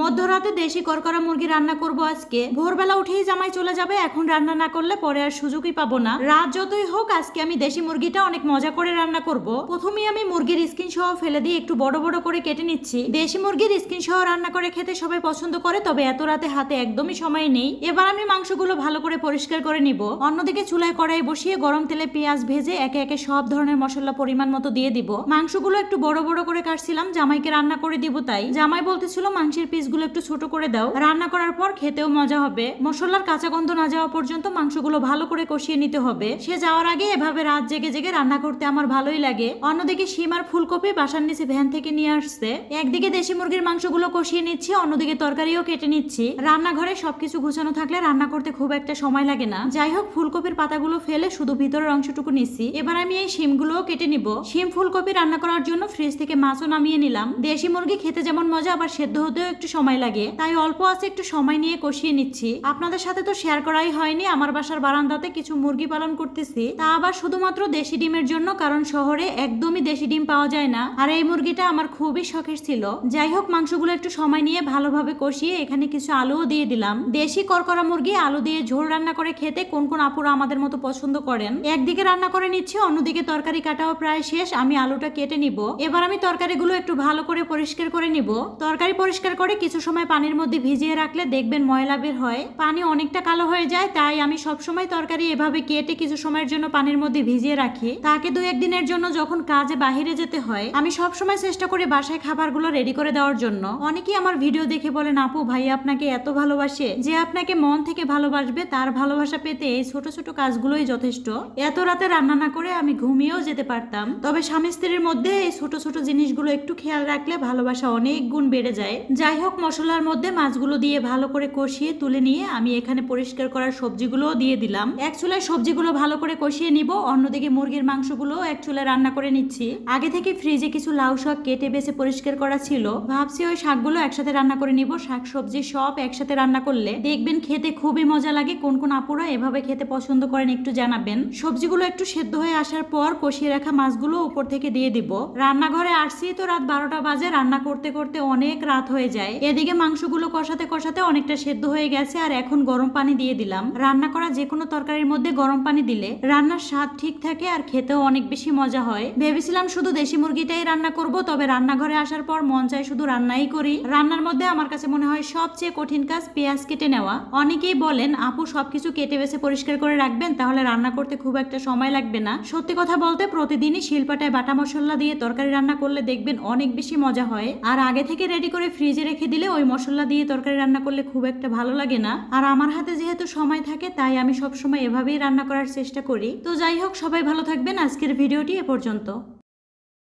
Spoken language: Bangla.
মধ্যরাতে দেশি করকরা মুরগি রান্না করব আজকে। ভোরবেলা উঠেই জামাই চলে যাবে, এখন রান্না না করলে পরে আর সুযোগই পাবো না। রাত যতই হোক, আজকে আমি দেশি মুরগিটা অনেক মজা করে রান্না করব। প্রথমেই আমি মুরগির স্কিন সহ ফেলে দিয়ে একটু বড় বড় করে কেটে নিচ্ছি। দেশি মুরগির স্কিন সহ রান্না করে খেতে সবাই পছন্দ করে, তবে এত রাতে হাতে একদমই সময় নেই। এবার আমি মাংসগুলো ভালো করে পরিষ্কার করে নিব। অন্যদিকে চুলায় কড়াই বসিয়ে গরম তেলে পেঁয়াজ ভেজে একে একে সব ধরনের মশলা পরিমাণ মতো দিয়ে দিব। মাংসগুলো একটু বড় বড় করে কাটছিলাম, জামাইকে রান্না করে দিব তাই। জামাই বলতেছিল মাংসের পিসগুলো একটু ছোট করে দাও। রান্না করার পর খেতেও মজা হবে। মশলার কাঁচা গন্ধ না যাওয়া পর্যন্ত মাংসগুলো ভালো করে কষিয়ে নিতে হবে। সে যাওয়ার আগে এভাবে রাত জেগে জেগে রান্না করতে আমার ভালোই লাগে। অন্যদিকে শিম আর ফুলকপি বাসার নিচে ভ্যান থেকে নিয়ে আসছে। একদিকে দেশি মুরগির মাংসগুলো কষিয়ে নিচ্ছি, অন্যদিকে তরকারিও কেটে নিচ্ছি। রান্নাঘরে সবকিছু গুছানো থাকলে রান্না করতে খুব একটা সময় লাগে না। যাই হোক, ফুলকপির পাতাগুলো ফেলে শুধু ভিতরের অংশটুকু নিচ্ছি। এবার আমি এই শিমগুলোও কেটে নিব। শিম, ফুলকপি রান্না করার জন্য ফ্রিজ থেকে মাছও নামিয়ে নিলাম। দেশি মুরগি খেতে যেমন মজা, আবার সেদ্ধ হতেও একটু সময় লাগে। তাই অল্প আছে একটু সময় নিয়ে কষিয়ে নিচ্ছি। আপনাদের সাথে তো শেয়ার করাই হয়নি, আমার বাসার বারান্দাতে কিছু মুরগি পালন করতেছি। তা আবার শুধুমাত্র দেশি ডিমের জন্য, কারণ শহরে একদমই দেশি ডিম পাওয়া যায় না। আর এই মুরগিটা আমার খুবই শখের ছিল। যাই হোক, মাংসগুলো একটু সময় নিয়ে ভালোভাবে কষিয়ে এখানে কিছু আলুও দিয়ে দিলাম। দেশি করকরা মুরগি আলু দিয়ে ঝোল রান্না করে খেতে কোন কোন আপুরা আমাদের মতো পছন্দ করেন? একদিকে রান্না করে নিচ্ছি, অন্যদিকে তরকারি কাটাও প্রায় শেষ, আমি আলুটা কেটে নিব। এবার আমি তরকারিগুলো একটু ভালো করে পরিষ্কার করে নিব। তরকারি পরিষ্কার করে কিছু সময় পানির মধ্যে ভিজিয়ে রাখলে দেখবেন ময়লা বের হয়। পানি অনেকটা কালো হয়ে যায়, তাই আমি সব সময় তরকারি এভাবে কেটে কিছু সময়ের জন্য পানির মধ্যে ভিজিয়ে রাখি। তাকে দু একদিনের জন্য যখন কাজে বাহিরে যেতে হয়, আমি সব সময় চেষ্টা করি বাসায় খাবারগুলো রেডি করে দেওয়ার জন্য। অনেকেই আমার ভিডিও দেখে বলেন, আপু, ভাই আপনাকে এত ভালোবাসে যে আপনাকে মন থেকে ভালোবাসবে, তার ভালোবাসা পেতে এই ছোট ছোট কাজগুলোই যথেষ্ট। এত রাতে রান্না না করে আমি ঘুমিয়েও যেতে পারতাম। তবে স্বামী স্ত্রীর মধ্যে এই ছোট ছোট জিনিসগুলো একটু খেয়াল রাখলে ভালোবাসা অনেক গুণ বেড়ে যায়। যাই হোক মশলার মধ্যে মাছগুলো দিয়ে ভালো করে কষিয়ে তুলে নিয়ে আমি এখানে পরিষ্কার করার সবজিগুলোও দিয়ে দিলাম। এক চুলায় সবজিগুলো ভালো করে কষিয়ে নিব, অন্যদিকে মুরগির মাংসগুলো এক চুলায় রান্না করে নিচ্ছি। আগে থেকে ফ্রিজে কিছু লাউ শাক কেটে বেছে পরিষ্কার করা ছিল। ভাবছি ওই শাকগুলো একসাথে রান্না করে নিব, শাক সবজি সব একসাথে রান্না করলে দেখবেন খেতে খুবই মজা লাগে। কোন কোন আপুরা এভাবে খেতে পছন্দ করেন একটু জানাবেন। সবজিগুলো একটু সেদ্ধ হয়ে আসার পর কষিয়ে রাখা মাছগুলো উপর থেকে দিয়ে দিব। রান্নাঘরে আসছি তো রাত বারোটা বাজে, রান্না করতে করতে অনেক রাত হয়ে যায়। এদিকে মাংসগুলো কষাতে কষাতে অনেকটা সেদ্ধ হয়ে গেছে আর এখন গরম পানি দিয়ে দিলাম। রান্না করা যে কোনো তরকারির মধ্যে গরম পানি দিলে রান্নার স্বাদ ঠিক থাকে আর খেতেও অনেক বেশি মজা হয়। ভেবেছিলাম শুধু দেশি মুরগিটাই রান্না করব, তবে রান্নাঘরে আসার পর মন চায় শুধু রান্নাই করি। রান্নার মধ্যে আমার কাছে মনে হয় সবচেয়ে কঠিন কাজ পেঁয়াজ কেটে নেওয়া। অনেকেই বলেন, আপু, সবকিছু কেটে বেছে পরিষ্কার করে রাখবেন, তাহলে রান্না করতে খুব একটা সময় লাগবে না। সত্যি কথা বলতে, প্রতিদিনই শিলপাটায় বাটা মশলা দিয়ে তরকারি রান্না করলে দেখবেন অনেক বেশি মজা হয়। আর আগে থেকে রেডি করে ফ্রিজে রেখে দিলে ওই মশলা দিয়ে তরকারি রান্না করলে খুব একটা ভালো লাগে না। আর আমার হাতে যেহেতু সময় থাকে, তাই আমি সবসময় এভাবেই রান্না করার চেষ্টা করি। তো যাই হোক, সবাই ভালো থাকবেন। আজকের ভিডিওটি এ পর্যন্ত।